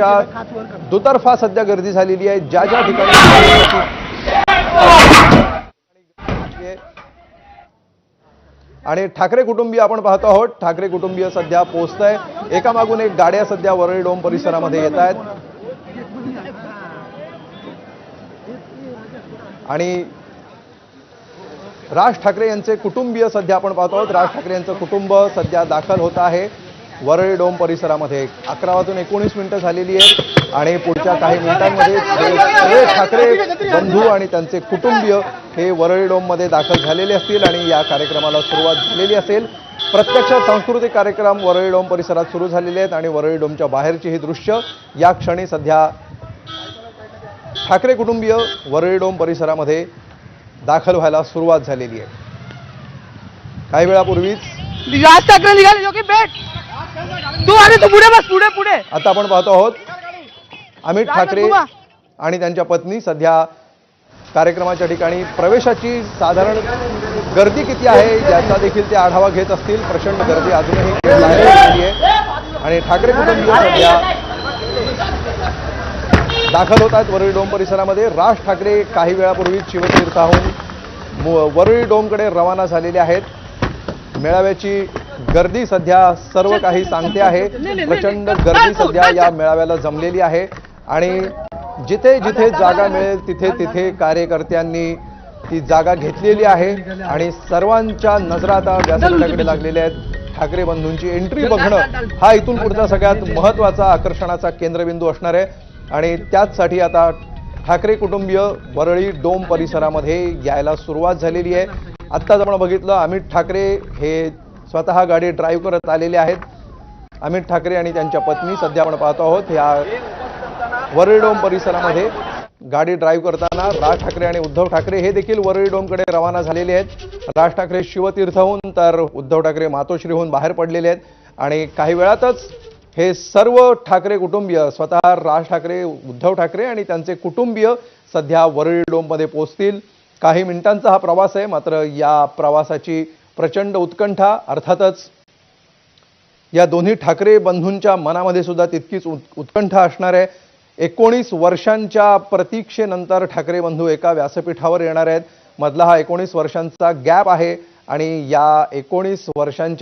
बंधूंच्या दुतर्फा सध्या गर्दी झालेली आहे. ज्या ज्या ठिकाणी आणि ठाकरे कुटुंबीय आपण पाहतो आहोत. ठाकरे कुटुंबीय सध्या पोहोचत आहे एकामागून एक गाड्या सध्या वरळी डोम परिसरामध्ये येत आहेत. आणि राज ठाकरे यांचे कुटुंबीय सध्या आपण पाहतो आहोत. राज ठाकरे यांचं कुटुंब सध्या दाखल होत आहे. वरळी डोम परिसरामध्ये अकरा वाजून एकोणीस मिनिटं झालेली आहेत आणि पुढच्या काही मिनिटांमध्ये सगळे ठाकरे बंधू आणि त्यांचे कुटुंबीय हे वरळी डोममध्ये दाखल झालेले असतील आणि या कार्यक्रमाला सुरुवात झालेली असेल. प्रत्यक्ष सांस्कृतिक कार्यक्रम वरळी डोम परिसरात सुरू झालेले आहेत आणि वरळी डोमच्या बाहेरची ही दृश्य या क्षणी सध्या ठाकरे कुटुंबीय वरळी डोम परिसरामध्ये दाखल व्हायला सुरुवात झालेली आहे. काही वेळापूर्वीच राज ठाकरे निघाले जो तू अरे तू पुढे बस पुढे पुढे. आता आपण पाहतो आहोत अमित ठाकरे. आणि त्यांच्या पत्नी सध्या कार्यक्रमाच्या ठिकाणी प्रवेशाची साधारण गर्दी किती आहे याचा देखील ते आढावा घेत असतील. प्रचंड गर्दी अजूनही आहे. आणि ठाकरे कुटुंबीय सध्या दाखल होत आहेत वरळी डोम परिसरामध्ये. राज ठाकरे काही वेळापूर्वी शिवतीर्थाहून वरळी डोमकडे रवाना झालेले आहेत. मेळाव्याची गर्दी सध्या सर्व काही सांगते आहे. प्रचंड गर्दी सध्या या मेळाव्याला जमलेली आहे आणि जिथे जिथे जागा मिळेल तिथे तिथे कार्यकर्त्यांनी ती जागा घेतलेली आहे आणि सर्वांच्या नजरा आता व्यासपीठाकडे लागलेल्या आहेत. ठाकरे बंधूंची एंट्री बघणं हा इथून पुढचा सगळ्यात महत्त्वाचा आकर्षणाचा केंद्रबिंदू असणार आहे. आणि त्याचसाठी आता ठाकरे कुटुंबीय वरळी डोम परिसरामध्ये यायला सुरुवात झालेली आहे. आत्ताच आपण बघितलं अमित ठाकरे हे स्वतः गाडी ड्राईव्ह करत आलेले आहेत. अमित ठाकरे आणि त्यांच्या पत्नी सध्या आपण पाहतो आहोत या वरळीडोम परिसरामध्ये गाडी ड्राईव्ह करताना राज ठाकरे आणि उद्धव ठाकरे हे देखील वरळीडोमकडे रवाना झालेले आहेत. राज ठाकरे शिवतीर्थहून तर उद्धव ठाकरे मातोश्रीहून बाहेर पडलेले आहेत. आणि काही वेळातच हे सर्व ठाकरे कुटुंबीय स्वतः राज ठाकरे उद्धव ठाकरे आणि त्यांचे कुटुंबीय सध्या वरळी डोममध्ये पोहोचतील. काही मिनिटांचा हा प्रवास आहे मात्र या प्रवासाची प्रचंड उत्कंठा अर्थातच या दोन्ही ठाकरे बंधूंच्या मनामध्ये सुद्धा तितकीच उत् उत्कंठा असणार आहे. एकोणीस वर्षांच्या प्रतीक्षेनंतर ठाकरे बंधू एका व्यासपीठावर येणार आहेत. मधला हा एकोणीस वर्षांचा गॅप आहे आणि या एकोणीस वर्षांच्या